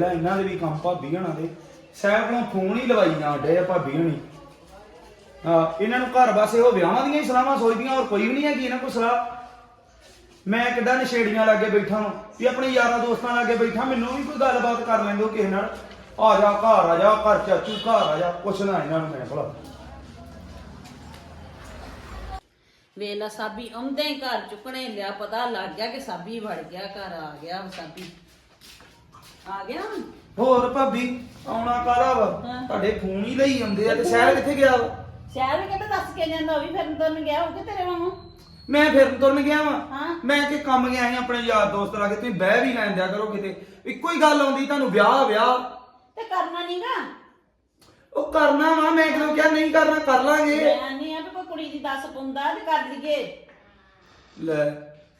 ਵੇਖ ਇਹਨਾਂ ਦੇ ਵੀ ਕੰਮ ਭਾਬੀ ਹਣਾ ਦੇ। ਸਹਿਬ ਕੋਲੋਂ ਫੋਨ ਹੀ ਲਵਾਈ ਜਾਂਦੇ ਆ ਭਾਬੀ ਹਣੀ। ਹਾਂ, ਇਹਨਾਂ ਨੂੰ ਘਰ ਬਸ ਇਹੋ ਵਿਆਹਾਂ ਦੀਆਂ ਹੀ ਸਲਾਹਾਂ ਸੋਚਦੀਆਂ, ਹੋਰ ਕੋਈ ਵੀ ਨਹੀਂ ਹੈਗੀ ਇਹਨਾਂ ਕੋਲ ਸਲਾਹ। ਮੈਂ ਕਿੱਦਾਂ ਨਸ਼ੇੜੀਆਂ ਲਾਗੇ ਬੈਠਾ ਹਾਂ ਵੀ ਆਪਣੇ ਯਾਰਾਂ ਦੋਸਤਾਂ ਲਾਗੇ ਬੈਠਾ, ਮੈਨੂੰ ਵੀ ਕੋਈ ਗੱਲਬਾਤ ਕਰ ਲੈਂਦੇ ਹੋ ਕਿਸੇ ਨਾਲ। ਆ ਜਾ, ਘਰ ਆ ਜਾ, ਘਰ ਚਾਚੂ, ਘਰ ਆ ਜਾ ਪੁੱਛਣਾ ਇਹਨਾਂ ਨੂੰ ਮੈਂ ਭਲਾ। ਵੇਲਾ ਸਾਬੀ ਆਉਂਦੇ ਹੀ ਘਰ ਚੁੱਕਣੇ, ਲਿਆ ਪਤਾ ਲੱਗ ਗਿਆ ਕਿ ਸਾਬੀ ਵੜ ਗਿਆ, ਘਰ ਆ ਗਿਆ ਸਾਬੀ। ਆ ਗਿਆ? ਹੋਰ ਭਾਬੀ ਆਉਣਾ ਕਾਹਦਾ ਵਾ? ਹਾਂ। ਤੁਹਾਡੇ ਫੋਨ ਹੀ ਲਈ ਆਉਂਦੇ ਆ ਤੇ ਸ਼ਹਿਰ ਕਿੱਥੇ ਗਿਆ ਵਾ? ਸ਼ਹਿਰ ਵੀ ਕਹਿੰਦਾ ਦੱਸ ਕੇ ਜਾਂਦਾ ਉਹ ਵੀ ਫਿਰਨ ਤੁਰਨ ਗਿਆ ਹੋਊਗਾ ਤੇਰੇ ਵਾਂਗੂ। ਮੈਂ ਫਿਰ ਤੁਰਨ ਗਿਆ ਵਾਂ। ਹਾਂ। ਮੈਂ ਕਿ ਕੰਮ ਗਿਆ ਸੀ ਆਪਣੇ ਯਾਰ ਦੋਸਤ ਲਾਗੇ ਤੁਸੀਂ ਬਹਿ ਵੀ ਲੈਣ ਦਿਆ ਕਰੋ ਕਿਤੇ। ਇੱਕੋ ਹੀ ਗੱਲ ਆਉਂਦੀ ਤੁਹਾਨੂੰ ਵਿਆਹ ਵਿਆਹ। ਤੇ ਕਰਨਾ ਨਹੀਂਗਾ ਉਹ ਕਰਨਾ ਵਾ ਮੈਂ ਕਿਉਂ ਕਿਹਾ ਨਹੀਂ ਕਰਨਾ ਕਰ ਲਾਂਗੇ। ਮੈਂ ਨਹੀਂ ਆ ਵੀ ਕੋਈ ਕੁੜੀ ਦੀ ਦੱਸ ਪੁੰਦਾ ਤੇ ਕਰ ਲਈਏ। ਲੈ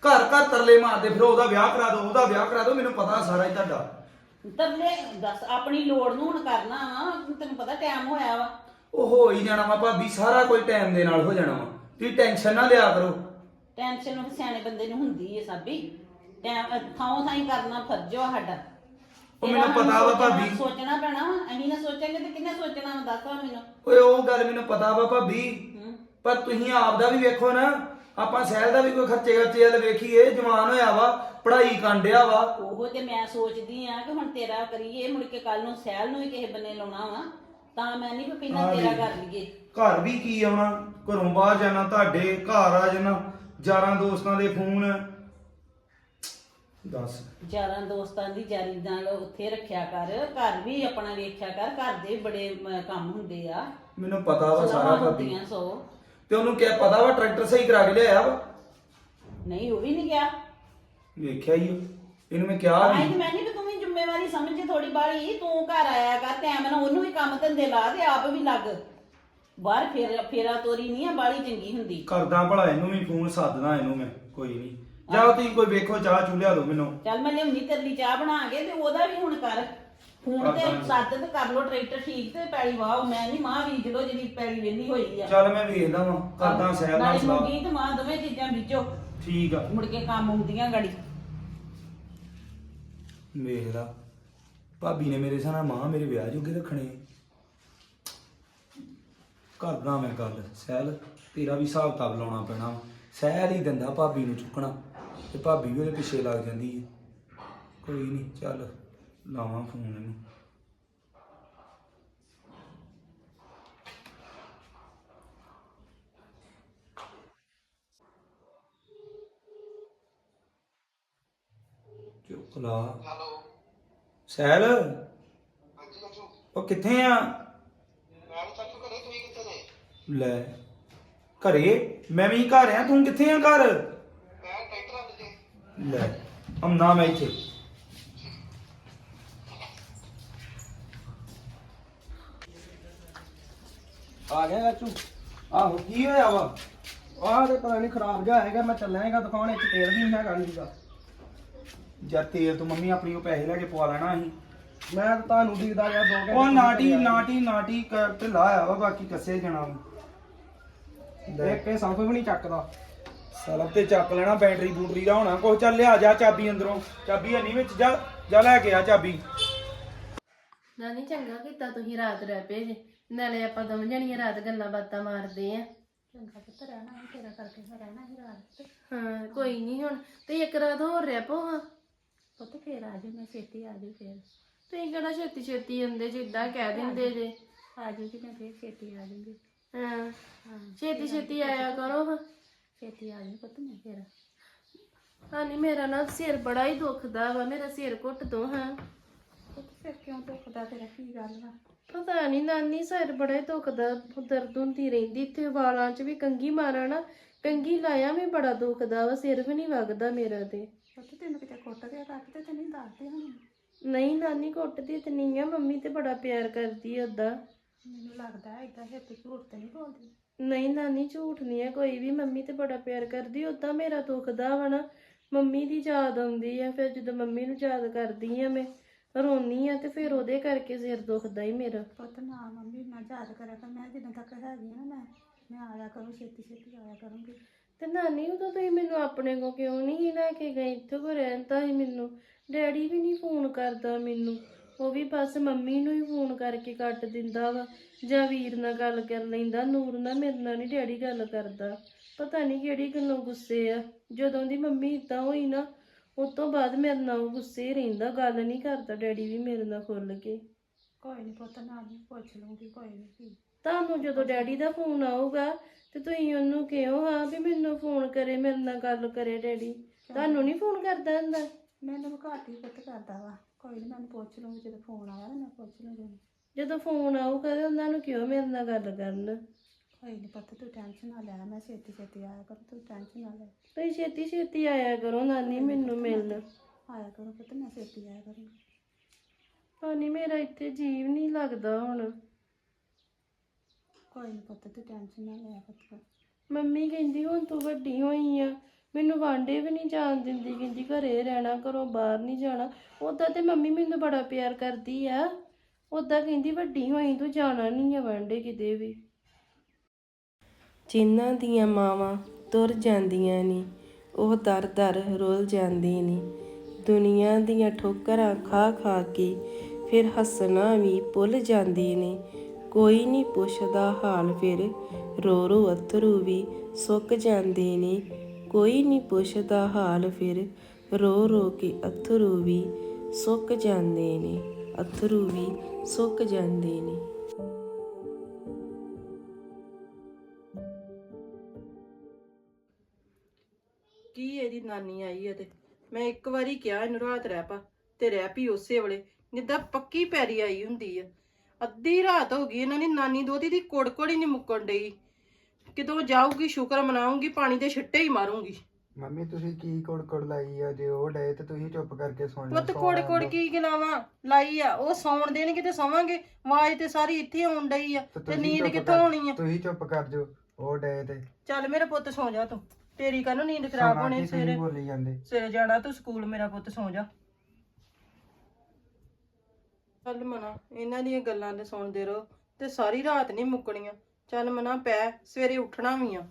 ਘਰ ਘਰ ਤਰਲੇ ਮਾਰਦੇ ਫਿਰ ਉਹਦਾ ਵਿਆਹ ਕਰਾ ਦਿਓ ਉਹਦਾ ਵਿਆਹ ਕਰਾ ਦਿਓ ਮੈਨੂੰ ਪਤਾ ਸਾਰਾ ਹੀ ਤੁਹਾਡਾ। ਤਰਲੇ ਦੱਸ ਆਪਣੀ ਲੋੜ ਨੂੰ ਹੁਣ ਕਰਨਾ ਵਾ ਤੈਨੂੰ ਪਤਾ ਟਾਈਮ ਹੋਇਆ ਵਾ। ਉਹ ਹੋ ਹੀ ਜਾਣਾ ਵਾ ਭਾਬੀ ਸਾਰਾ ਕੋਈ ਟਾਈਮ ਦੇ ਨਾਲ ਹੋ ਜਾਣਾ ਵਾ। ਤੁਸੀਂ ਟੈਨਸ਼ਨ ਨਾ ਲਿਆ ਕਰੋ। ਟੈਨਸ਼ਨ ਉਹ ਸਿਆਣੇ ਬੰਦੇ ਨੂੰ ਹੁੰਦੀ ਏ ਸਾਬੀ। ਟਾਈਮ ਥਾਂ ਥਾਂ ਕਰਨਾ ਫਰਜ਼ ਵਾ ਸਾਡਾ। ਉਹ ਮੈਨੂੰ ਇਹਦਾ ਪਤਾ ਵਾ ਸੋਚਣਾ- ਭਾਬੀ। ਸੋਚਣਾ ਪੈਣਾ ਵਾ। ਅਸੀਂ ਨਾ ਸੋਚਾਂਗੇ ਤੇ ਕਿੰਨੇ ਸੋਚਣਾ ਵਾ ਦੱਸ ਵਾ ਮੈਨੂੰ। ਓਏ ਉਹ ਗੱਲ ਮੈਨੂੰ ਪਤਾ ਵਾ ਭਾਬੀ। ਹੂੰ। ਪਰ ਤੁਸੀਂ ਆਪ ਦਾ ਵੀ ਵੇਖੋ ਨਾ। ਆਪਾਂ ਸਹਿਲ ਦਾ ਵੀ ਕੋਈ ਖਰਚੇ ਖਰਚੇ ਵਾਲ ਵੇਖੀਏ ਜਵਾਨ ਹੋਇਆ ਵਾ ਪੜ੍ਹਾਈ ਕਾਂਡਿਆ ਵਾ। ਉਹ ਤੇ ਮੈਂ ਸੋਚਦੀ ਆ ਕਿ ਹੁਣ ਤੇਰਾ ਕਰੀਏ ਮੁੜ ਕੇ ਕੱਲ ਨੂੰ ਸਹਿਲ ਨੂੰ ਵੀ ਕਿਸੇ ਬੰਨੇ ਲਾਉਣਾ ਵਾ ਤਾਂ ਮੈਂ ਨਹੀਂ ਪਹਿਲਾਂ ਹਾਂ ਤੇਰਾ। ਕਰ ਲਈਏ। ਘਰ ਵੀ ਕੀ ਆਉਣਾ ਘਰੋਂ ਬਾਹਰ ਜਾਣਾ ਤੁਹਾਡੇ ਘਰ ਆ ਜਾਣਾ ਯਾਰਾਂ ਦੋਸਤਾਂ ਦੇ ਫੋਨ। ਦੱਸ। ਯਾਰਾਂ ਦੋਸਤਾਂ ਦੀ ਜਾਰੀ ਨਾਲ ਉੱਥੇ ਰੱਖਿਆ ਕਰ ਘਰ ਵੀ ਆਪਣਾ ਵੇਖਿਆ ਕਰ ਘਰ ਦੇ ਬੜੇ ਕੰਮ ਹੁੰਦੇ ਆ। ਮੈਨੂੰ ਪਤਾ ਵਾ ਸਾਰਾ ਸਲਾਹਾਂ ਭਾਬੀ ਹੁੰਦੀਆਂ ਸੋ। ਤੇ ਉਹਨੂੰ ਕਿਹਾ ਪਤਾ ਵਾ ਟਰੈਕਟਰ ਸਹੀ ਕਰਾ ਕੇ ਲਿਆਇਆ ਵਾ? ਨਹੀਂ ਉਹ ਵੀ ਨਹੀਂ ਗਿਆ ਵੇਖਿਆ ਹੀ ਉਹ। ਇਹਨੂੰ ਮੈਂ ਕਿਹਾ ਆਈ ਵੀ ਮੈਂ ਨਹੀਂ ਵੀ ਤੂੰ ਵੀ ਜ਼ਿੰਮੇਵਾਰੀ ਸਮਝੇ ਥੋੜੀ ਬਾਲੀ। ਤੂੰ ਘਰ ਆਇਆ ਕਰ ਟਾਈਮ ਨਾਲ ਉਹਨੂੰ ਵੀ ਕੰਮ ਧੰਦੇ ਲਾ ਤੇ ਆਪ ਵੀ ਲੱਗ। ਬਾਹਰ ਫੇਰ ਫੇਰਾ ਤੋਰੀ ਨਹੀਂ ਆ ਬਾਲੀ ਚੰਗੀ ਹੁੰਦੀ। ਕਰਦਾ ਭਲਾ ਇਹਨੂੰ ਵੀ ਫੋਨ ਸੱਦਦਾ ਇਹਨੂੰ ਮੈਂ ਕੋਈ ਨਹੀਂ ਜਾਓ ਤੁਸੀਂ ਕੋਈ ਵੇਖੋ ਚਾਹ ਚੁ ਲਿਆ ਦਿਓ ਮੈਨੂੰ। ਚੱਲ ਮੈਂ ਲਿਆਉਂਦੀ ਤੇਰੇ ਲਈ ਚਾਹ ਬਣਾ ਕੇ ਤੇ ਉਹਦਾ ਵੀ ਹੁਣ ਕਰ। ਫੋਨ ਤੇ। ਸੱਦ ਤੇ ਕਰ ਲੋ ਟਰੈਕਟਰ ਠੀਕ ਤੇ ਪੈਲੀ ਵਾਹ ਮੈਂ ਨਹੀਂ ਮਾਂ ਬੀਜ ਲੋ ਜਿਹੜੀ ਪੈਲੀ ਵੇਲੀ ਹੋਈ ਆ। ਚੱਲ ਮੈਂ ਵੇਖਦਾ ਵਾਂ ਕਰਦਾ ਸਹਿਰ ਨਾਲ ਨਾਲੇ ਸਲਾਹ। ਮੂੰਗੀ ਤੇ ਮਾਂ ਦੋਵੇਂ ਚੀਜ਼ਾਂ ਬੀਜੋ ਠੀਕ ਆ। ਮੁੜ ਕੇ ਕੰਮ ਆਉਂਦੀਆਂ ਗੜੀ। ਵੇਖ ਲਾ ਭਾਬੀ ਨੇ ਮੇਰੇ ਸਾਨਾ ਮਾਂ ਮੇਰੇ ਵਿਆਹ ਜੋਗੇ ਰੱਖਣੇ। ਕਰਦਾ ਮੈਂ ਗੱਲ ਸਹਿਲ ਤੇਰਾ ਵੀ ਹਿਸਾਬ ਕਿਤਾਬ ਲਾਉਣਾ ਪੈਣਾ। ਸਹਿਲ ਹੀ ਦਿੰਦਾ ਭਾਬੀ ਨੂੰ ਚੁੱਕਣਾ ਤੇ ਭਾਬੀ ਵੀ ਉਹਦੇ ਪਿੱਛੇ ਲੱਗ ਜਾਂਦੀ ਹੈ ਕੋਈ ਨਹੀਂ ਚੱਲ। ਲਾਵਾਂ ਫੋਨ ਇਹਨੂੰ। ਚੁੱਕ ਲਾ ਹੈਲੋ। ਸਹਿਲ ਹਾਂਜੀ ਚਾਚੂ ਉਹ ਕਿੱਥੇ ਆ? ਮੈਂ ਵੀ ਚਾਚੂ ਘਰੇ ਤੁਸੀਂ ਕਿੱਥੇ ਨੇ? ਲੈ ਘਰੇ? ਮੈਂ ਵੀ ਘਰ ਆ ਤੂੰ ਕਿੱਥੇ ਆ ਘਰ? ਮੈਂ ਟਰੈਕਟਰ ਜੇ ਲੈ ਅੰਨਾ ਮੈਂ ਇੱਥੇ। ਆ ਗਿਆ ਚਾਚੂ। ਆਹੋ ਕੀ ਹੋਇਆ ਵਾ? ਆਹ ਤੇ ਪਤਾ ਨਹੀਂ ਖਰਾਬ ਗਿਆ ਹੈਗਾ ਮੈਂ ਚੱਲਿਆ ਹੈਗਾ ਦੁਕਾਨ ਵਿੱਚ ਤੇਲ ਵੀ ਨਹੀਂ ਹੈਗਾ ਨੀਗਾ ਜਦ ਤੇਲ ਤੋਂ ਮੰਮੀ ਆਪਣੀ ਉਹ ਪੈਸੇ ਲੈ ਕੇ ਪਵਾ ਲੈਣਾ ਸੀ। ਮੈਂ ਤਾਂ ਤੁਹਾਨੂੰ ਦੀਦਾ ਯਾਰ ਦੋ ਘੰਟੇ ਉਹ ਨਾਟੀ ਨਾਟੀ ਨਾਟੀ ਕਰ ਤੇ ਲਾਇਆ ਵਾ ਬਾਕੀ ਕੱਸੇ ਜਣਾ ਦੇਖ ਕੇ ਸੰਫ ਵੀ ਨਹੀਂ ਚੱਕਦਾ। ਸਲਬ ਤੇ ਚੱਕ ਲੈਣਾ ਬੈਟਰੀ ਬੂਟਰੀ ਦਾ ਹੋਣਾ। ਕੁਛ ਚੱਲ ਲਿਆ ਜਾ ਚਾਬੀ ਅੰਦਰੋਂ। ਚਾਬੀ ਹਨੀ ਵਿੱਚ ਜਾ ਜਾ ਲੈ ਕੇ ਆ ਚਾਬੀ। ਨਾਨੀ ਚੰਗਾ ਕੀਤਾ ਤੁਸੀਂ ਰਾਤ ਰਹਿ ਪਏ ਜੇ। ਨਾਲੇ ਆਪਾਂ ਦੋਵੇਂ ਜਣੀਆਂ ਰਾਤ ਗੱਲਾਂ ਬਾਤਾਂ ਮਾਰਦੇ ਆ। ਚੰਗਾ ਪੁੱਤ ਰਹਿਣਾ ਹੀ ਤੇਰਾ ਕਰਕੇ ਮੈਂ ਰਹਿਣਾ ਹੀ ਰਾਤ ਹਾਂ ਕੋਈ ਨਹੀਂ ਹੁਣ ਤੇ ਇੱਕ ਰਾਤ ਹੋਰ ਰਹਿ ਪੋ ਹਾਂ ਪੁੱਤ ਫੇਰ ਆ ਜਾਊ ਮੈਂ ਛੇਤੀ ਆ ਜਾਊ ਫੇਰ। ਤੁਸੀਂ ਕਿਹੜਾ ਛੇਤੀ ਛੇਤੀ ਆਉਂਦੇ ਜਿੱਦਾਂ ਕਹਿ ਦਿੰਦੇ ਜੇ। ਆ ਜਾਊਗੀ ਮੈਂ ਫੇਰ ਛੇਤੀ ਆ ਜਾਊਗੀ। ਹਾਂ ਹਾਂ ਛੇਤੀ ਛੇਤੀ ਆਇਆ ਕਰੋ ਹਾਂ। ਛੇਤੀ ਆ ਜਾਊ ਪੁੱਤ ਮੈਂ ਫੇਰ। ਹਾਨੀ ਮੇਰਾ ਨਾ ਸਿਰ ਬੜਾ ਹੀ ਦੁਖਦਾ ਵਾ ਮੇਰਾ ਸਿਰ ਘੁੱਟ ਦੋ ਹਾਂ। ਪੁੱਤ ਫਿਰ ਕਿਉਂ ਦੁਖਦਾ ਤੇਰਾ ਕੀ ਗੱਲ ਵਾ? ਪਤਾ ਨਹੀਂ ਨਾਨੀ ਸਿਰ ਬੜਾ ਹੀ ਦੁਖਦਾ ਦਰਦ ਹੁੰਦੀ ਰਹਿੰਦੀ ਇੱਥੇ ਵਾਲਾਂ 'ਚ ਵੀ ਕੰਗੀ ਮਾਰਾਂ ਨਾ ਕੰਗੀ ਲਾਇਆ ਵੀ ਬੜਾ ਦੁਖਦਾ ਵਾ ਸਿਰ ਵੀ ਨਹੀਂ ਵਗਦਾ ਮੇਰਾ ਤੇ। ਪੁੱਤ ਤੈਨੂੰ ਕਿਤੇ ਕੁੱਟ ਗਿਆ ਰੱਖ ਤੇ ਤੈਨੂੰ ਦੱਸਦੇ ਹੁਣ। ਨਹੀਂ ਨਾਨੀ ਕੁੱਟਦੀ ਤੇ ਨਹੀਂ ਆ ਮੰਮੀ ਤੇ ਬੜਾ ਪਿਆਰ ਕਰਦੀ ਆ ਓਦਾਂ। ਮੈਨੂੰ ਲੱਗਦਾ ਹੈ ਇਦਾਂ ਹਿੱਤ ਝੂਠ ਤੇ ਨਹੀਂ ਬੋਲਦੀ। ਨਹੀਂ ਨਾਨੀ ਝੂਠ ਨਹੀਂ ਹੈ ਕੋਈ ਵੀ ਮੰਮੀ ਤੇ ਬੜਾ ਪਿਆਰ ਕਰਦੀ ਓਦਾਂ ਮੇਰਾ ਦੁਖਦਾ ਵਾ ਨਾ ਮੰਮੀ ਦੀ ਯਾਦ ਆਉਂਦੀ ਆ ਫਿਰ ਜਦੋਂ ਮੰਮੀ ਨੂੰ ਯਾਦ ਕਰਦੀ ਆ ਮੈਂ। ਰੋਨੀ ਆ ਤੇ ਫਿਰ ਉਹਦੇ ਕਰਕੇ ਸਿਰ ਦੁਖਦਾ ਹੀ ਮੇਰਾ। ਪੁੱਤ ਨਾ ਮੰਮੀ ਨਾ ਯਾਦ ਕਰਿਆ ਕਰ ਮੈਂ ਜਦੋਂ ਤੱਕ ਹੈਗੀ ਆ ਨਾ ਮੈਂ ਮੈਂ ਆਇਆ ਕਰੂੰ ਛੇਤੀ ਛੇਤੀ ਆਇਆ ਕਰੂੰਗੀ। ਤੇ ਨਾਨੀ ਉਦੋਂ ਤੁਸੀਂ ਮੈਨੂੰ ਆਪਣੇ ਕੋ ਕਿਉਂ ਨਹੀਂ ਲੈ ਕੇ ਗਏ? ਇੱਥੇ ਕੋ ਰਹਿੰਦਾ ਸੀ ਮੈਨੂੰ। ਡੈਡੀ ਵੀ ਨਹੀਂ ਫੋਨ ਕਰਦਾ ਮੈਨੂੰ। ਉਹ ਵੀ ਬਸ ਮੰਮੀ ਨੂੰ ਹੀ ਫੋਨ ਕਰਕੇ ਕੱਟ ਦਿੰਦਾ ਵਾ। ਜਾਂ ਵੀਰ ਨਾਲ ਗੱਲ ਕਰ ਲੈਂਦਾ ਨੂਰ ਨਾਲ ਮੇਰੇ ਨਾਲ ਨਹੀਂ ਡੈਡੀ ਗੱਲ ਕਰਦਾ। ਪਤਾ ਨਹੀਂ ਕਿਹੜੀ ਗੱਲੋਂ ਗੁੱਸੇ ਆ। ਜਦੋਂ ਦੀ ਮੰਮੀ ਇਦਾਂ ਹੋਈ ਨਾ ਉਸ ਤੋਂ ਬਾਅਦ ਮੇਰੇ ਨਾਲ ਉਹ ਗੁੱਸੇ ਹੀ ਰਹਿੰਦਾ ਗੱਲ ਨਹੀਂ ਕਰਦਾ ਡੈਡੀ ਵੀ ਮੇਰੇ ਨਾਲ ਖੁੱਲ ਕੇ। ਕੋਈ ਨਹੀਂ ਪੁੱਤ ਨਾਲ ਹੀ ਪੁੱਛ ਲੂੰਗੀ ਕੋਈ ਨਹੀਂ ਤੁਹਾਨੂੰ ਜਦੋਂ ਡੈਡੀ ਦਾ ਫੋਨ ਆਊਗਾ ਤੇ ਤੁਸੀਂ ਉਹਨੂੰ ਕਿਹੋ ਹਾਂ ਵੀ ਮੈਨੂੰ ਫੋਨ ਕਰੇ ਮੇਰੇ ਨਾਲ ਗੱਲ ਕਰੇ ਡੈਡੀ? ਤੁਹਾਨੂੰ ਨਹੀਂ ਫੋਨ ਕਰਦਾ ਹੁੰਦਾ? ਮੈਨੂੰ ਘੱਟ ਹੀ ਪੁੱਤ ਕਰਦਾ ਵਾ। ਕੋਈ ਨਹੀਂ ਮੈਂ ਪੁੱਛ ਲੂੰਗੀ ਜਦੋਂ ਫੋਨ ਆਇਆ ਨਾ ਮੈਂ ਪੁੱਛ ਲੂੰਗੀ। ਜਦੋਂ ਫੋਨ ਆਊਗਾ ਤੇ ਉਹਨਾਂ ਨੂੰ ਕਿਉਂ ਮੇਰੇ ਨਾਲ ਗੱਲ ਕਰਨ? ਕੋਈ ਨਹੀਂ ਪੁੱਤ ਤੂੰ ਟੈਨਸ਼ਨ ਨਾ ਲੈ ਮੈਂ ਛੇਤੀ ਛੇਤੀ ਆਇਆ ਕਰ ਤੂੰ ਟੈਨਸ਼ਨ ਨਾ ਲੈ। ਤੁਸੀਂ ਛੇਤੀ ਛੇਤੀ ਆਇਆ ਕਰੋ ਨਾਨੀ ਮੈਨੂੰ ਮਿਲਣ। ਆਇਆ ਕਰੋ ਪੁੱਤ ਮੈਂ ਛੇਤੀ ਆਇਆ ਕਰੂੰਗੀ ਨਾਨੀ ਮੇਰਾ ਇੱਥੇ ਜੀਵ ਨਹੀਂ ਲੱਗਦਾ ਹੁਣ। ਕੋਈ ਨਹੀਂ ਪੁੱਤ ਤੂੰ ਟੈਨਸ਼ਨ ਨਾ ਲੈ ਪੁੱਤ। ਮੰਮੀ ਕਹਿੰਦੀ ਹੁਣ ਤੂੰ ਵੱਡੀ ਹੋਈ ਆ। ਮੈਨੂੰ ਵਾਂਡੇ ਵੀ ਨਹੀਂ ਜਾਣ ਦਿੰਦੀ ਕਹਿੰਦੀ ਘਰੇ ਰਹਿਣਾ ਘਰੋਂ ਬਾਹਰ ਨਹੀਂ ਜਾਣਾ। ਉਦਾਂ ਤੇ ਮੰਮੀ ਮੈਨੂੰ ਬੜਾ ਪਿਆਰ ਕਰਦੀ ਆ। ਉਦਾਂ ਕਹਿੰਦੀ ਵੱਡੀ ਹੋਈ ਤੂੰ ਜਾਣਾ ਨਹੀਂ ਆ ਵਾਂਡੇ ਕਿਤੇ ਵੀ। ਜਿਨ੍ਹਾਂ ਦੀਆਂ ਮਾਵਾਂ ਤੁਰ ਜਾਂਦੀਆਂ ਨੇ, ਉਹ ਦਰ ਦਰ ਰੁੱਲ ਜਾਂਦੇ ਨੇ। ਦੁਨੀਆ ਦੀਆਂ ਠੋਕਰਾਂ ਖਾ ਖਾ ਕੇ ਫਿਰ ਹੱਸਣਾ ਵੀ ਭੁੱਲ ਜਾਂਦੇ ਨੇ। ਕੋਈ ਨਹੀਂ ਪੁੱਛਦਾ ਹਾਲ ਫਿਰ, ਰੋ ਰੋ ਅਥਰੂ ਵੀ ਸੁੱਕ ਜਾਂਦੇ ਨੇ। ਕੋਈ ਨਹੀਂ ਪੁੱਛਦਾ ਹਾਲ ਫਿਰ, ਰੋ ਰੋ ਕੇ ਅਥਰੂ ਵੀ ਸੁੱਕ ਜਾਂਦੇ ਨੇ, ਅਥਰੂ ਵੀ ਸੁੱਕ ਜਾਂਦੇ ਨੇ। ਕੀ ਇਹਦੀ ਨਾਨੀ ਆਈ ਹੈ ਤੇ? ਮੈਂ ਇੱਕ ਵਾਰੀ ਕਿਹਾ ਇਹਨੂੰ ਰਾਤ ਰਹਿ ਪਾ ਤੇ ਰਹਿ ਪਈ ਉਸੇ ਵੇਲੇ ਜਿੱਦਾਂ ਪੱਕੀ ਪੈਰੀ ਆਈ ਹੁੰਦੀ ਆ। ਅੱਧੀ ਰਾਤ ਹੋ ਗਈ ਇਹਨਾਂ ਦੀ ਨਾਨੀ ਦੋਤੀ ਦੀ ਕੋੜ-ਕੋੜ ਹੀ ਨਹੀਂ ਮੁੱਕਣ ਡਈ। ਕਿਦੋਂ ਜਾਊਗੀ ਸ਼ੁਕਰ ਮਨਾਉਂਗੀ ਪਾਣੀ ਦੇ ਛਿੱਟੇ ਹੀ ਮਾਰੂੰਗੀ। ਮੰਮੀ ਤੁਸੀਂ ਕੀ ਕੋੜ ਕੋੜ ਲਾਈ ਆ? ਜੇ ਉਹ ਡੇ ਤੇ ਤੁਸੀਂ ਚੁੱਪ ਕਰਕੇ ਸੁਣ ਲਓ ਪੁੱਤ ਕੋੜ-ਕੋੜ ਕੀ ਗਿਲਾਵਾਂ ਲਾਈ ਆ ਉਹ ਸੌਣ ਦੇਣਗੇ ਤੇ ਸੌਵਾਂਗੇ। ਆਵਾਜ਼ ਤੇ ਸਾਰੀ ਇੱਥੇ ਆਉਣ ਡਈ ਆ ਤੇ ਨੀਂਦ ਕਿੱਥੋਂ ਆਉਣੀ ਆ? ਤੁਸੀਂ ਚੁੱਪ ਕਰ ਜੋ ਉਹ ਡੇ ਤੇ। ਚੱਲ ਮੇਰੇ ਪੁੱਤ ਸੌ ਜਾ ਤੂੰ। ਤੇਰੀ ਕਾਹਨੂੰ ਨੀਂਦ ਖਰਾਬ ਹੋਣੀ ਸਵੇਰੇ। ਬੋਲੀ ਜਾਂਦੇ। ਸਵੇਰੇ ਜਾਣਾ ਤੂੰ ਸਕੂਲ ਮੇਰਾ ਪੁੱਤ ਸੌ ਜਾ। ਚੱਲ ਮਨਾ ਇਹਨਾਂ ਦੀਆਂ ਗੱਲਾਂ ਤੇ ਸੁਣਦੇ ਰਹੋ ਤੇ ਸਾਰੀ ਰਾਤ ਨਹੀਂ ਮੁੱਕਣੀਆਂ। ਚੱਲ ਮਨਾ ਪੈ ਸਵੇਰੇ ਉੱਠਣਾ ਵੀ ਆ।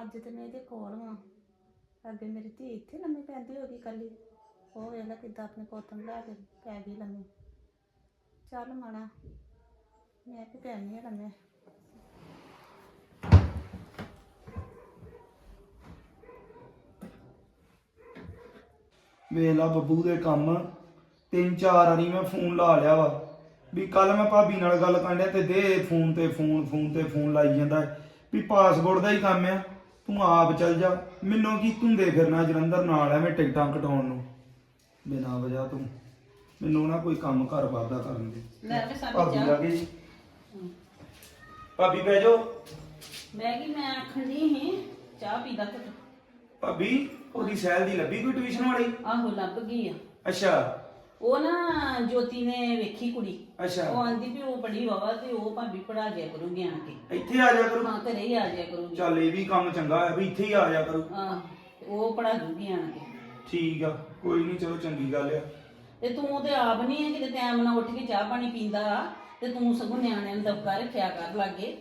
ਅੱਜ ਤੇ ਮੈਂ ਇਹਦੇ ਕੋਲ ਵਾਂ। ਅੱਗੇ ਮੇਰੀ ਧੀ ਇੱਥੇ ਲੰਮੀ ਪੈਂਦੀ ਹੋ ਗਈ ਕੱਲੀ ਉਹ ਵੇਲਾ ਕਿੱਦਾਂ ਆਪਣੇ ਪੁੱਤ ਨੂੰ ਲੈ ਕੇ ਪੈ ਗਈ ਲੰਮੀ। ਚੱਲ ਮਾਣਾ ਮੈਂ ਵੀ ਪੈਣੀ ਆ ਲੰਮੇ। ਵੇਖ ਲਾ ਬੱਬੂ ਦੇ ਕੰਮ। ਤਿੰਨ ਚਾਰ ਵਾਰੀ ਮੈਂ ਫੋਨ ਲਾ ਲਿਆ ਵਾ। ਵੀ ਕੱਲ ਮੈਂ ਭਾਬੀ ਨਾਲ ਗੱਲ ਕਰਨ ਡਿਆ ਤੇ ਦੇ ਫੋਨ ਤੇ ਫੋਨ ਫੋਨ ਤੇ ਫੋਨ ਲਾਈ ਜਾਂਦਾ ਹੈ। ਵੀ ਪਾਸਪੋਰਟ ਦਾ ਹੀ ਕੰਮ ਆ। ਤੂੰ ਆਪ ਚੱਲ ਜਾ। ਮੈਨੂੰ ਕੀ ਤੂੰ ਦੇ ਫਿਰਨਾ ਜਲੰਧਰ ਨਾਲ ਐਵੇਂ ਟਿਕਟਾਂ ਕਟਾਉਣ ਨੂੰ। ਬਿਨਾਂ ਵਜ੍ਹਾ ਤੂੰ। ਮੈਨੂੰ ਨਾ ਕੋਈ ਕੰਮ ਘਰ ਬਾਹਰ ਦਾ ਕਰਨ ਦੇ। ਲੈ ਵੀ ਭਾਬੀ ਜੀ। ਭਾਬੀ ਬਹਿ ਜਾਓ। ਮੈਂ ਕੀ ਮੈਂ ਆਖਣ ਦੀ ਸੀ ਚਾਹ ਪੀਦਾ ਘੁੱਟ। ਭਾਬੀ। ਉਹਦੀ ਸੈਲ ਦੀ ਲੱਭੀ ਕੋਈ ਟਿਊਸ਼ਨ ਵਾਲੀ? ਆਹੋ ਲੱਭ ਗਈ ਆ। ਅੱਛਾ। ਉਹ ਨਾ ਜੋਤੀ ਨੇ ਵੇਖੀ ਕੁੜੀ। ਅੱਛਾ। ਉਹ ਆਂਦੀ ਵੀ ਉਹ ਬੜੀ ਵਾਵਾ ਤੇ ਉਹ ਭਾਬੀ ਪੜਾ ਜਾਇਆ ਕਰੂਗੀ ਆਣ ਕੇ। ਇੱਥੇ ਆ ਜਾ ਕਰੋ। ਹਾਂ ਘਰੇ ਹੀ ਆ ਜਾਇਆ ਕਰੂਗੀ। ਚੱਲ ਇਹ ਵੀ ਕੰਮ ਚੰਗਾ ਹੈ ਵੀ ਇੱਥੇ ਹੀ ਆ ਜਾ ਕਰੋ। ਹਾਂ ਉਹ ਪੜਾ ਦੂਗੀ ਆਣ ਕੇ। ਠੀਕ ਆ ਕੋਈ ਨਹੀਂ ਚਲੋ ਚੰਗੀ ਗੱਲ ਆ। ਤੇ ਤੂੰ ਤੇ ਆਪ ਨਹੀਂ ਹੈ ਕਿਤੇ ਟਾਈਮ ਨਾਲ ਉੱਠ ਕੇ ਚਾਹ ਪਾਣੀ ਪੀਂਦਾ ਤੇ ਤੂੰ ਸਗੋਂ ਨਿਆਣਿਆਂ ਨੂੰ ਦਬਕਾ ਰੱਖਿਆ ਕਰ ਲਾਗੇ।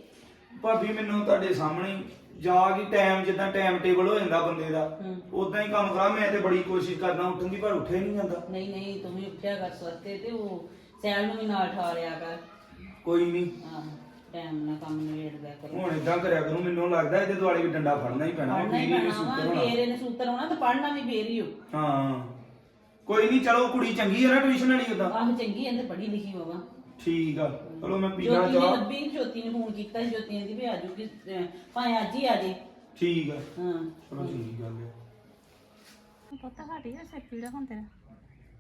ਭਾਬੀ ਮੈਨੂੰ ਤੁਹਾਡੇ ਸਾਹਮਣੇ ਹੀ ਜਾ ਕੇ ਟਾਈਮ ਜਿੱਦਾਂ ਟਾਈਮ ਟੇਬਲ ਹੋ ਜਾਂਦਾ ਬੰਦੇ ਦਾ ਹੂੰ। ਉਦਾਂ ਹੀ ਕੰਮ ਕਰਾਂ ਮੈਂ ਤੇ ਬੜੀ ਕੋਸ਼ਿਸ਼ ਕਰਦਾ ਉੱਠਣ ਦੀ ਪਰ ਉੱਠੇ ਨਹੀਂ ਜਾਂਦਾ। ਨਹੀਂ ਨਹੀਂ ਤੂੰ ਵੀ ਉੱਠਿਆ ਕਰ ਸਵਰਤੇ ਤੇ ਉਹ ਸੈਲ ਨੂੰ ਵੀ ਨਾਲ ਠਾ ਲਿਆ ਕਰ। ਕੋਈ ਨਹੀਂ। ਹਾਂ ਟਾਈਮ ਨਾਲ ਕੰਮ ਨਿਬੇੜ ਦਿਆ ਕਰੋ। ਹੁਣ ਇਦਾਂ ਕਰਿਆ ਕਰੂੰ ਮੈਨੂੰ ਲੱਗਦਾ ਇਹਦੇ ਦੁਆਲੇ ਵੀ ਡੰਡਾ ਫੜਨਾ ਹੀ ਪੈਣਾ ਪੜਨਾ ਹੀ ਪੈਣਾ ਵਾ ਸੁੱਤਰ ਹੋਣਾ। ਫੇਰ ਇਹਨੇ ਸੂਤਰ ਹੋਣਾ ਤੇ ਪੜਨਾ ਵੀ ਫੇਰ ਹੀ ਹੋ ਹਾਂ। ਕੋਈ ਨਹੀਂ ਚਲੋ ਕੁੜੀ ਚੰਗੀ ਹੈ ਨਾ ਟਿਊਸ਼ਨ ਵਾਲੀ ਉਦਾਂ ਆਹ ਚੰਗੀ ਇਹਨੇ ਪੜ੍ਹੀ ਲਿਖੀ ਬਾਬਾ ਠੀਕ ਆ। ਚਲੋ ਮੈਂ ਪੀਣਾ ਜੋਤੀ ਨੇ ਚਾਹ। ਲੱਭੀ ਜੋਤੀ ਨੇ ਫੋਨ ਕੀਤਾ ਸੀ, ਜੋਤੀ ਕਹਿੰਦੀ ਵੀ ਆਜੂਗੀ ਅਹ, ਭਾਵੇਂ ਅੱਜ ਹੀ ਆ ਜੇ। ਠੀਕ ਆ। ਹਾਂ। ਚਲੋ ਚੰਗੀ ਗੱਲ ਹੈ ਪੁੱਤ ਸਾਡੀ ਨਾ ਸਿਰ ਪੀੜਾ ਹੁੰਦੇ ਨੇ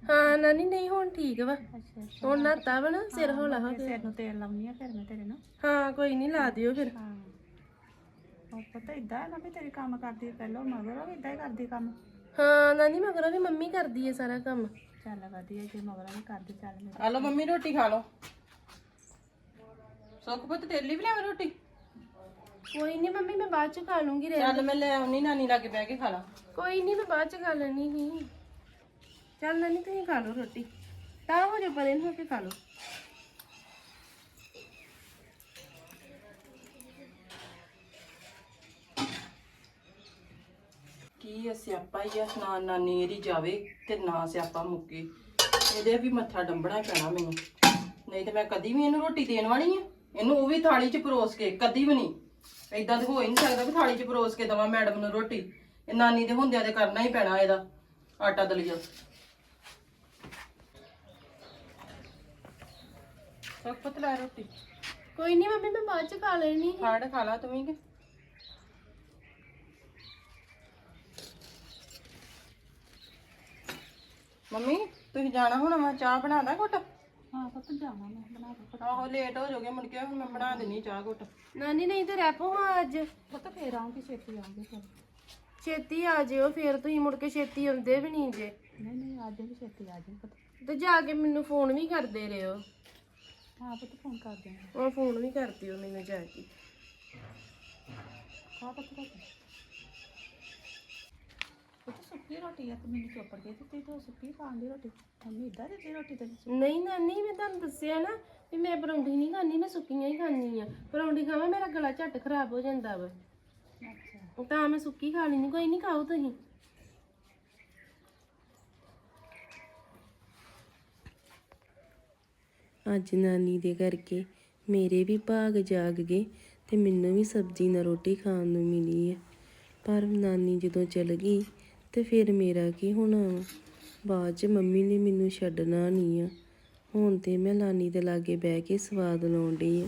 ਹਾਂ ਨਾਨੀ ਨਹੀਂ ਹੁਣ ਠੀਕ ਵਾ। ਹੁਣ ਨਾਤਾ ਵਾ ਨਾ ਸਿਰ ਹੌਲਾ ਹੋ ਗਿਆ। ਸਿਰ ਨੂੰ ਤੇਲ ਲਾਉਣੀ ਆ ਫਿਰ ਮੈਂ ਤੇਰੇ ਨੂੰ ਹਾਂ ਕੋਈ ਨਹੀਂ ਲਾ ਦਿਓ ਫਿਰ। ਹਾਂ। ਉਹ ਪਤਾ ਇਦਾਂ ਹੈ ਨਾ ਵੀ ਤੇਰੀ ਕੰਮ ਕਰਦੀ ਪਹਿਲਾਂ ਮਗਰ ਉਹ ਇਦਾਂ ਹੀ ਕਰਦੀ ਕੰਮ? ਹਾਂ ਨਾਨੀ ਮਗਰੋਂ ਵੀ ਮੰਮੀ ਕਰਦੀ ਹੈ ਸਾਰਾ ਕੰਮ। ਚੱਲ ਵਧੀਆ ਜੇ ਮਗਰ ਵੀ ਕਰਦੀ ਚੱਲ ਮੈਂ ਆ ਲਓ ਮੰਮੀ ਰੋਟੀ ਖਾ ਲਓ। ਸੁੱਖ ਪੁੱਤ ਤੇਰੇ ਲਈ ਵੀ ਲਿਆਵਾਂ ਰੋਟੀ? ਕੋਈ ਨਹੀਂ ਮੰਮੀ ਮੈਂ ਬਾਅਦ ਚ ਖਾ ਲੂੰਗੀ ਰਹਿ ਚੱਲ ਮੈਂ ਲੈ ਆਉਣੀ ਨਾਨੀ ਲਾਗੇ ਬਹਿ ਕੇ ਖਾ ਲਾ। ਕੋਈ ਨਹੀਂ ਮੈਂ ਬਾਅਦ ਚ ਖਾ ਲੈਣੀ ਸੀ। ਚੱਲ ਨਾਨੀ ਤੁਸੀਂ ਖਾ ਲਓ ਰੋਟੀ। ਤਾਂ ਹੋ ਜਾ ਪਰੇ ਨੂੰ ਹੋ ਕੇ ਖਾ ਲਓ। ਕੀ ਆ ਸਿਆਪਾ ਹੀ ਆ ਨਾ ਨਾਨੀ ਇਹਦੀ ਜਾਵੇ ਤੇ ਨਾ ਸਿਆਪਾ ਮੁੱਕੇ। ਇਹਦੇ ਵੀ ਮੱਥਾ ਡੰਬਣਾ ਹੀ ਪੈਣਾ ਮੈਨੂੰ। ਨਹੀਂ ਤੇ ਮੈਂ ਕਦੀ ਵੀ ਇਹਨੂੰ ਰੋਟੀ ਦੇਣ ਵਾਲੀ ਆ। ਇਹਨੂੰ ਉਹ ਵੀ ਥਾਲੀ 'ਚ ਪਰੋਸ ਕੇ ਕਦੀ ਵੀ ਨਹੀਂ। ਏਦਾਂ ਤੇ ਹੋ ਹੀ ਨਹੀਂ ਸਕਦਾ ਵੀ ਥਾਲੀ 'ਚ ਪਰੋਸ ਕੇ ਦਵਾਂ ਮੈਡਮ ਨੂੰ ਰੋਟੀ। ਇਹ ਨਾਨੀ ਦੇ ਹੁੰਦਿਆਂ ਤੇ ਕਰਨਾ ਹੀ ਪੈਣਾ ਇਹਦਾ ਆਟਾ ਦਲੀਆ। ਸਭ ਪਤਲਾ ਰੋਟੀ। ਕੋਈ ਨਹੀਂ ਮੰਮੀ ਮੈਂ ਬਾਅਦ ਚ ਖਾ ਲੈਣੀ ਖਾੜ ਖਾ ਲਾ ਤੂੰ ਵੀ ਕਿ? ਮੰਮੀ ਤੁਸੀਂ ਜਾਣਾ ਹੁਣ ਮੈਂ ਚਾਹ ਬਣਾਦਾ ਘੁੱਟ? ਹਾਂ ਪੁੱਤ ਜਾਵਾਂ ਮੈਂ ਬਣਾ ਕੇ ਆਹੋ ਲੇਟ ਹੋ ਜਾਓਗੇ ਮੁੜ ਕੇ ਹੁਣ ਮੈਂ ਬਣਾ ਦੇਣੀ ਚਾਹ ਘੁੱਟ। ਨਾਨੀ ਨਹੀਂ ਤੇ ਰੈਪੋ ਹਾਂ ਅੱਜ। ਪੁੱਤ ਫੇਰ ਆਉਂਗੀ ਛੇਤੀ ਆਉਂਗੀ ਫਿਰ। ਛੇਤੀ ਆ ਜਿਓ ਫਿਰ ਤੁਸੀਂ ਮੁੜ ਕੇ ਛੇਤੀ ਆਉਂਦੇ ਵੀ ਨਹੀਂ ਜੇ। ਨਹੀਂ ਨਹੀਂ ਅੱਜ ਵੀ ਛੇਤੀ ਆ ਜਾਈਂ ਪੁੱਤ। ਤੇ ਜਾ ਕੇ ਮੈਨੂੰ ਫੋਨ ਵੀ ਕਰਦੇ ਰਹੋ ਹਾਂ ਪੁੱਤ ਫੋਨ ਕਰ ਉਹ ਫੋਨ ਵੀ ਕਰ ਦਿਓ ਮੈਨੂੰ ਜਾ ਕੇ। ਖਾ ਪੁੱਤ ਰੋਟੀ। ਸੁੱਕੀ ਰੋਟੀ ਆ ਤੇ ਮੈਨੂੰ ਚੋਪੜ ਕੇ ਦਿੱਤੀ ਤੂੰ ਸੁੱਕੀ ਖਾਣ ਦੀ ਰੋਟੀ। ਮੰਮੀ ਇਦਾਂ ਦਿੱਤੀ ਰੋਟੀ ਤੈਨੂੰ ਨਹੀਂ ਨਾਨੀ ਮੈਂ ਤੁਹਾਨੂੰ ਦੱਸਿਆ ਨਾ ਵੀ ਮੈਂ ਪਰੌਂਠੀ ਨਹੀਂ ਖਾਣੀ ਮੈਂ ਸੁੱਕੀਆਂ ਹੀ ਖਾਣੀ ਆ। ਪਰੌਂਠੀ ਖਾਵਾਂ ਮੇਰਾ ਗਲਾ ਝੱਟ ਖਰਾਬ ਹੋ ਜਾਂਦਾ ਵਾ। ਅੱਛਾ। ਤਾਂ ਮੈਂ ਸੁੱਕੀ ਖਾ ਲੈਣੀ ਕੋਈ ਨਹੀਂ ਖਾਓ ਤੁਸੀਂ। ਅੱਜ ਨਾਨੀ ਦੇ ਕਰਕੇ ਮੇਰੇ ਵੀ ਭਾਗ ਜਾਗ ਗਏ ਤੇ ਮੈਨੂੰ ਵੀ ਸਬਜ਼ੀ ਨਾਲ ਰੋਟੀ ਖਾਣ ਨੂੰ ਮਿਲੀ ਹੈ ਪਰ ਨਾਨੀ ਜਦੋਂ ਚਲ ਗਈ ਤੇ ਫਿਰ ਮੇਰਾ ਕੀ ਹੋਣਾ? ਵਾ? ਬਾਅਦ ਚ ਮੰਮੀ ਨੇ ਮੈਨੂੰ ਛੱਡਣਾ ਨਹੀਂ ਆ। ਹੁਣ ਤੇ ਮੈਂ ਨਾਨੀ ਦੇ ਲਾਗੇ ਬਹਿ ਕੇ ਸਵਾਦ ਲਾਉਣ ਡਈ ਆ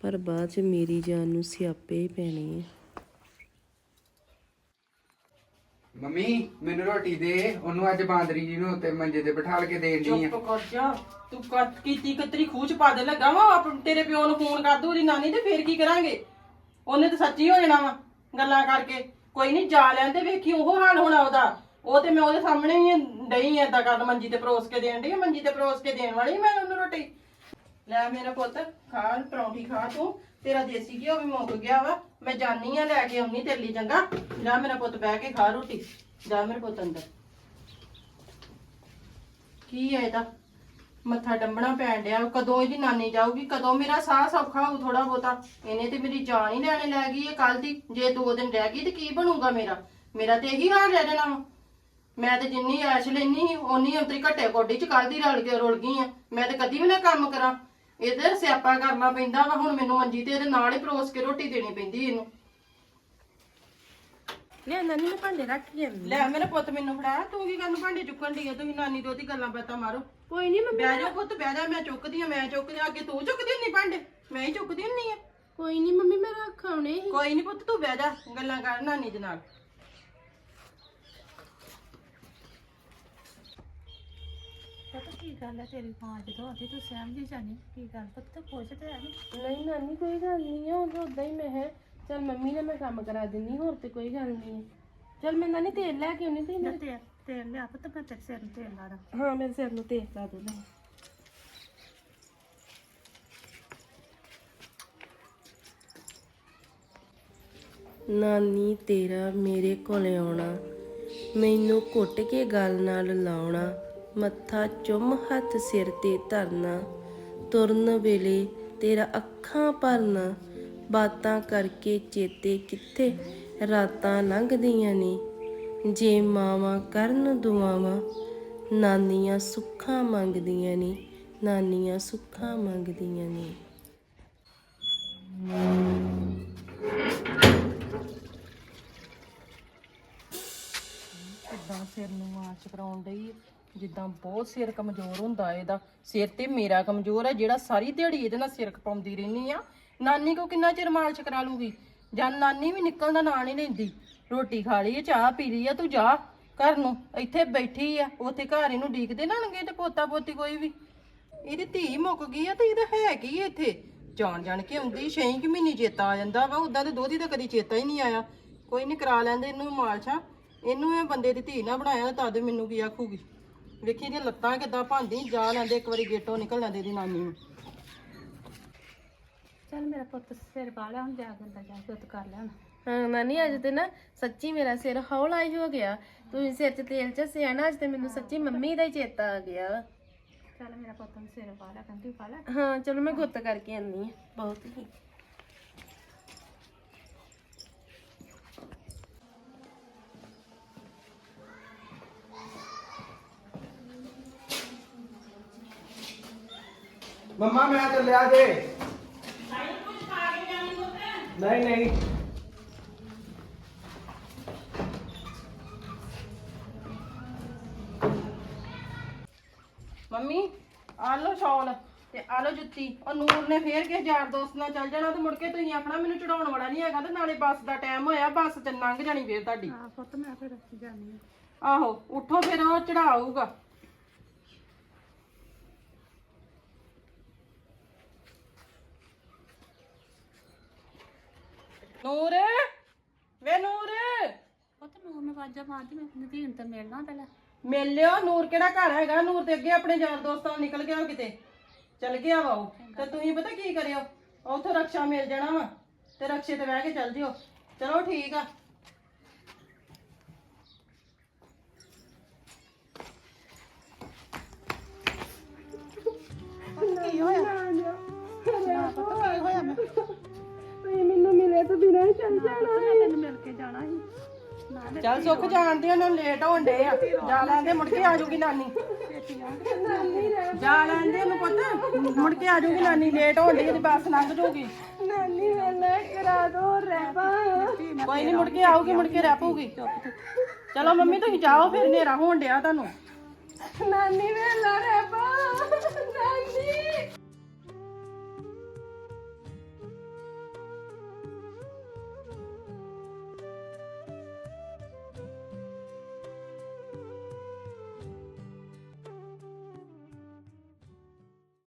ਪਰ ਬਾਅਦ ਚ ਮੇਰੀ ਜਾਨ ਨੂੰ ਸਿਆਪੇ ਹੀ ਪੈਣੇ ਆ। ਮੰਮੀ ਮੈਨੂੰ ਰੋਟੀ ਦੇ। ਉਹਨੂੰ ਅੱਜ ਬਾਂਦਰੀ ਜੀ ਨੂੰ ਉੱਤੇ ਮੰਜੇ ਤੇ ਬਿਠਾਲ ਕੇ ਦੇਣ ਦੀ ਆ। ਚੁੱਪ ਕਰ ਜਾ। ਤੂੰ ਕੱਟ ਕੀਤੀ ਕਤਰੀ ਖੂਚ ਪਾ ਦੇ ਲੱਗਾ ਵਾ। ਆਪ ਤੇਰੇ ਪਿਓ ਨੂੰ ਫੋਨ ਕਰ ਦੂ ਉਹਦੀ ਨਾਨੀ ਤੇ ਫੇਰ ਕੀ ਕਰਾਂਗੇ? ਉਹਨੇ ਤਾਂ ਸੱਚੀ ਹੋ ਜਾਣਾ ਵਾ ਗੱਲਾਂ ਕਰਕੇ। ਕੋਈ ਨਹੀਂ ਜਾ ਲੈਣ ਤੇ ਵੇਖੀ ਉਹ ਹਾਲ ਹੋਣਾ ਉਹਦਾ। ਉਹ ਤੇ ਮੈਂ ਉਹਦੇ ਸਾਹਮਣੇ ਹੀ ਡਈ ਏਦਾਂ ਕਰਨ ਮੰਜੀ ਤੇ ਪਰੋਸ ਕੇ ਦੇਣ ਡਈ ਆ, ਮੰਜੀ ਤੇ ਪਰੋਸ ਕੇ ਦੇਣ ਵਾਲੀ ਮੈਂ ਉਹਨੂੰ ਰੋਟੀ। ਲੈ ਮੇਰਾ ਪੁੱਤ ਖਾ ਪਰੌਂਠੀ ਖਾ ਤੂੰ ਤੇਰਾ ਦੇਸੀ ਘਿਓ ਵੀ ਮੁੱਕ ਗਿਆ ਵਾ ਮੈਂ ਜਾਨੀ ਆ ਲੈ ਕੇ ਆਉਣੀ ਤੇਰੇ ਲਈ ਚੰਗਾ। ਜਾ ਮੇਰਾ ਪੁੱਤ ਬਹਿ ਕੇ ਖਾ ਰੋਟੀ ਜਾ ਮੇਰੇ ਪੁੱਤ ਅੰਦਰ। ਕੀ ਹੈ ਇਹਦਾ? ਮੱਥਾ ਡੰਬਣਾ ਪੈਣ ਡਿਆ ਕਦੋਂ ਇਹਦੀ ਨਾਨੀ ਜਾਊਗੀ? ਕਦੋਂ ਮੇਰਾ ਸਾਹ ਸੌਖਾ ਹੋਊ ਥੋੜਾ ਬਹੁਤਾ? ਇਹਨੇ ਤੇ ਮੇਰੀ ਜਾਨ ਹੀ ਲੈਣੇ ਲੈ ਗਈ ਹੈ ਕੱਲ ਦੀ। ਜੇ ਦੋ ਦਿਨ ਰਹਿ ਗਈ ਤੇ ਕੀ ਬਣੂਗਾ ਮੇਰਾ? ਮੇਰਾ ਤੇ ਇਹੀ ਹਾਲ ਰਹਿ ਜਾਣਾ ਵਾ। ਮੈਂ ਤੇ ਜਿੰਨੀ ਐਸ਼ ਲੈਣੀ ਸੀ ਓਨੀ ਅੰਤਰੀ ਘੱਟੇ ਕੋਡੀ ਚ ਕੱਲ ਦੀ ਰਲ ਕੇ ਰੁਲ ਗਈ ਆ। ਮੈਂ ਤੇ ਕਦੀ ਵੀ ਨਾ ਕੰਮ ਕਰਾਂ। ਇਹਦੇ ਸਿਆਪਾ ਕਰਨਾ ਪੈਂਦਾ ਵਾ। ਹੁਣ ਮੈਨੂੰ ਮੰਜੀ ਤੇ ਇਹਦੇ ਨਾਲ ਹੀ ਪਰੋਸ ਕੇ ਰੋਟੀ ਦੇਣੀ ਪੈਂਦੀ ਇਹਨੂੰ। ਲੈ ਨਾਨੀ ਨੇ ਭਾਂਡੇ ਰੱਖ ਕੇ ਆਉਂਦੀ ਲੈ ਮੇਰੇ ਪੁੱਤ ਮੈਨੂੰ ਫੜਾ। ਤੂੰ ਕੀ ਕਰਨ ਭਾਂਡੇ ਚੁੱਕਣ ਦੀ ਆ? ਤੁਸੀਂ ਨਾਨੀ ਤੋਂ ਉਹਦੀ ਗੱਲਾਂ ਬਾਤਾਂ ਮਾਰੋ। ਕੋਈ ਨਹੀਂ ਮੰਮੀ ਬਹਿ ਜਾ ਪੁੱਤ ਬਹਿ ਜਾ ਮੈਂ ਚੁੱਕਦੀ ਆ ਮੈਂ ਚੁੱਕਦੀ ਆ ਅੱਗੇ ਤੂੰ ਚੁੱਕਦੀ ਹੁੰਨੀ ਭਾਂਡੇ ਮੈਂ ਹੀ ਚੁੱਕਦੀ ਹੁੰਨੀ ਆ ਕੋਈ ਨਹੀਂ ਮੰਮੀ ਮੈਂ ਰੱਖਾਉਣੇ ਹੀ ਕੋਈ ਨਹੀਂ ਪੁੱਤ ਤੂੰ ਬਹਿ ਜਾ ਗੱਲਾਂ ਕਰ ਨਾਨੀ ਦੇ ਨਾਲ। ਪੁੱਤ ਕੀ ਗੱਲ ਹੈ ਤੇਰੀ ਮਾਂ ਜਦੋਂ ਆਦੀ ਤੂੰ ਸਹਿਮ ਜੀ ਜਾਨੀ ਕੀ ਗੱਲ? ਪੁੱਤ ਪੁੱਛ ਤੇ ਆ ਨਹੀਂ ਨਾਨੀ ਕੋਈ ਗੱਲ ਨਹੀਂ ਆ ਉਹ ਤਾਂ ਉਦਾਂ ਹੀ ਮੈਂ ਹੈ ਚਲ ਮੰਮੀ ਨੇ ਮੈਂ ਕੰਮ ਕਰਾ ਦਿੰਨੀ ਹੋਰ ਤੇ ਕੋਈ ਗੱਲ ਨਹੀਂ ਚਲ ਮੈਂ ਨਾਨੀ ਤੇਲ ਲੈ ਕੇ ਆਉਣੀ ਤੇ ਨਾ ਤੇਲ। ਤੇਲ ਲਿਆ ਪੁੱਤ, ਮੈਂ ਤੇਰੇ ਸਿਰ ਨੂੰ ਤੇਲ ਲਾ ਦਾਂ। ਹਾਂ, ਮੇਰੇ ਸਿਰ ਨੂੰ ਤੇਲ ਲਾ ਦੋ ਲੈ ਨਾਨੀ, ਤੇਰਾ ਮੇਰੇ ਕੋਲ ਆਉਣਾ, ਮੈਨੂੰ ਘੁੱਟ ਕੇ ਗੱਲ ਨਾਲ ਲਾਉਣਾ, ਮੱਥਾ ਚੁੰਮ ਹੱਥ ਸਿਰ ਤੇ ਧਰਨਾ, ਤੁਰਨ ਵੇਲੇ ਤੇਰਾ ਅੱਖਾਂ ਭਰਨਾ, ਬਾਤਾਂ ਕਰਕੇ ਚੇਤੇ ਕਿੱਥੇ ਰਾਤਾਂ ਲੰਘਦੀਆਂ ਨੇ ਜੇ ਮਾਵਾਂ ਕਰਨ ਦੁਆਵਾਂ, ਨਾਨੀਆਂ ਸੁੱਖਾਂ ਮੰਗਦੀਆਂ ਨੇ, ਨਾਨੀਆਂ ਸੁੱਖਾਂ ਮੰਗਦੀਆਂ ਨੇ। ਕਿੱਦਾਂ ਸਿਰ ਨੂੰ ਮਾਰਚ ਕਰਾਉਣ ਡਈ ਜਿੱਦਾਂ ਬਹੁਤ ਸਿਰ ਕਮਜ਼ੋਰ ਹੁੰਦਾ ਇਹਦਾ। ਸਿਰ ਤੇ ਮੇਰਾ ਕਮਜ਼ੋਰ ਹੈ ਜਿਹੜਾ ਸਾਰੀ ਦਿਹਾੜੀ ਇਹਦੇ ਨਾਲ ਸਿਰ ਖਪਾਉਂਦੀ ਰਹਿੰਦੀ ਆ। ਨਾਨੀ ਕੋ ਕਿੰਨਾ ਚਿਰ ਮਾਲਸ਼ ਕਰਾ ਲੂਗੀ? ਜਾਂ ਨਾਨੀ ਵੀ ਨਿਕਲਣ ਦਾ ਨਾਂ ਨਹੀਂ ਲੈਂਦੀ। ਰੋਟੀ ਖਾ ਲਈ ਆ, ਚਾਹ ਪੀ ਲਈ ਆ, ਤੂੰ ਜਾ ਘਰ ਨੂੰ, ਇੱਥੇ ਬੈਠੀ ਆ, ਉੱਥੇ ਘਰ ਇਹਨੂੰ ਡੀਕਦੇ ਨਾਣਗੇ ਤੇ ਪੋਤਾ ਪੋਤੀ ਕੋਈ ਵੀ। ਇਹਦੀ ਧੀ ਮੁੱਕ ਗਈ ਆ ਤੇ ਇਹਦਾ ਹੈ ਕੀ ਇੱਥੇ? ਜਾਣ ਜਾਣ ਕੇ ਆਉਂਦੀ, ਛੇ ਕਿ ਮਹੀਨੇ ਚੇਤਾ ਆ ਜਾਂਦਾ ਵਾ ਉਦਾਂ ਤੇ ਦੋਧੀ ਦਾ ਕਦੀ ਚੇਤਾ ਹੀ ਨਹੀਂ ਆਇਆ। ਕੋਈ ਨਹੀਂ ਕਰਾ ਲੈਂਦੇ ਇਹਨੂੰ ਮਾਲਸ਼ਾ ਇਹਨੂੰ ਇਹ ਬੰਦੇ ਦੀ ਧੀ ਨਾ ਬਣਾਇਆ ਤਾਂ ਤਦ ਮੈਨੂੰ ਕੀ ਆਖੂਗੀ? ਵੇਖੀ ਇਹਦੀਆਂ ਲੱਤਾਂ ਕਿੱਦਾਂ ਭਾਂਦੀ, ਜਾ ਲੈਂਦੇ, ਇੱਕ ਵਾਰੀ ਗੇਟੋਂ ਨਿਕਲ ਲੈਂਦੇ ਦੀ ਨਾਨੀ ਨੂੰ। ਚੱਲ ਮੇਰਾ ਪੁੱਤ ਸਿਰ ਬਾਲਾ ਹੁਣ ਜਾ ਗੰਦਾ ਜਾ ਕੇ ਉੱਤ ਕਰ ਲੈਣ ਨਾਨੀ ਅੱਜ ਤੇ ਨਾ ਸੱਚੀ ਮੇਰਾ ਸਿਰ ਹੌਲਾ ਹੀ ਹੋ ਗਿਆ। ਤੁਸੀਂ ਸਿਰ 'ਚ ਤੇਲ ਚਸਿਆ ਨਾ ਅੱਜ ਤੇ ਮੈਨੂੰ ਸੱਚੀ ਮੰਮੀ ਦਾ ਹੀ ਚੇਤਾ ਆ ਗਿਆ। ਚੱਲ ਮੇਰਾ ਪੁੱਤ ਨੂੰ ਸਿਰ ਪਾ ਲੈ ਕੰਦੀ ਪਾ ਲੈ। ਹਾਂ ਚਲੋ ਮੈਂ ਗੁੱਤ ਕਰਕੇ ਆਨੀ ਆ। ਬਹੁਤ ਹੀ। ਮੰਮਾ ਮੈਂ ਚੱਲਿਆ ਜੇ। ਨਹੀਂ ਨਹੀਂ। ਮੰਮੀ ਆ ਸ਼ਾਲ ਤੇ ਆ ਜੁੱਤੀ। ਉਹ ਨੂਰ ਨੇ ਫੇਰ ਕਿਸੇ ਯਾਰ ਦੋਸਤ ਨਾਲ ਚੱਲ ਜਾਣਾ ਤੇ ਮੁੜ ਕੇ ਤੁਸੀਂ ਆਖਣਾ ਮੈਨੂੰ ਚੜਾਉਣ ਵਾਲਾ ਨਹੀਂ ਹੈਗਾ ਤੇ ਨਾਲੇ ਬੱਸ ਦਾ ਟਾਈਮ ਹੋਇਆ ਬੱਸ ਤੇ ਲੰਘ ਜਾਣੀ ਫੇਰ ਤੁਹਾਡੀ। ਆ ਪੁੱਤ ਮੈਂ ਫਿਰ ਜਾਣੀ ਆਹੋ ਉੱਠੋ ਫਿਰ ਉਹ ਚੜਾਊਗਾ। ਨੂਰ ਵੇ ਨੂਰ। ਪੁੱਤ ਨੂੰ ਮੈਂ ਵਾਜਾ ਮਾਰਦੀ ਮੈਂ ਆਪਣੀ ਧੀ ਨੂੰ ਤਾਂ ਮਿਲਣਾ ਪਹਿਲਾਂ। ਮਿਲ ਲਿਓ ਨੂਰ ਕਿਹੜਾ ਘਰ ਹੈਗਾ? ਨੂਰ ਤੇ ਅੱਗੇ ਆਪਣੇ ਯਾਰ ਦੋਸਤਾਂ ਨਾਲ ਨਿਕਲ ਗਿਆ ਕਿਤੇ। ਚਲ ਗਿਆ ਵਾ ਉਹ। ਤੇ ਤੁਸੀਂ ਪਤਾ ਕੀ ਕਰਿਓ? ਉੱਥੋਂ ਰਕਸ਼ਾ ਮਿਲ ਜਾਣਾ ਵਾ। ਤੇ ਰਕਸ਼ੇ ਤੇ ਬਹਿ ਕੇ ਚੱਲ ਜਿਓ। ਚਲੋ ਠੀਕ ਆ। ਕੀ ਹੋਇਆ? ਨਾ ਪੁੱਤ ਕੀ ਹੋਇਆ? ਮੈਂ ਤੁਸੀਂ ਮੈਨੂੰ ਮਿਲੇ ਤਾਂ ਬਿਨਾਂ ਹੀ ਚੱਲ ਜਾਣਾ ਮੈਂ ਤੈਨੂੰ ਮਿਲ ਕੇ ਜਾਣਾ ਸੀ। ਚੱਲ ਸੁੱਖ ਜਾਣਦੇ ਉਹਨਾਂ ਲੇਟ ਹੋਣ ਡੇ ਆ। ਜਾ ਲੈਂਦੇ ਮੁੜ ਕੇ ਆ ਜਾਊਗੀ ਨਾਨੀ। ਜਾ ਲੈਂਦੇ ਉਹਨੂੰ ਪੁੱਤ ਮੁੜ ਕੇ ਆ ਜਾਊਗੀ ਨਾਨੀ ਲੇਟ ਹੋਣ ਡਈ ਤੇ ਬੱਸ ਲੰਘ ਜਾਊਗੀ। ਨਾਨੀ ਵੇਲੇ ਕਰਾ ਦੋ ਰਹਿਬਾ ਕੋਈ ਨਹੀਂ ਮੁੜ ਕੇ ਆਊਗੀ ਮੁੜ ਕੇ ਰਹਿ ਪਊਗੀ ਚਲੋ ਮੰਮੀ ਤੁਸੀਂ ਜਾਓ ਫਿਰ ਹਨੇਰਾ ਹੋਣ ਡਿਆ ਤੁਹਾਨੂੰ। ਨਾਨੀ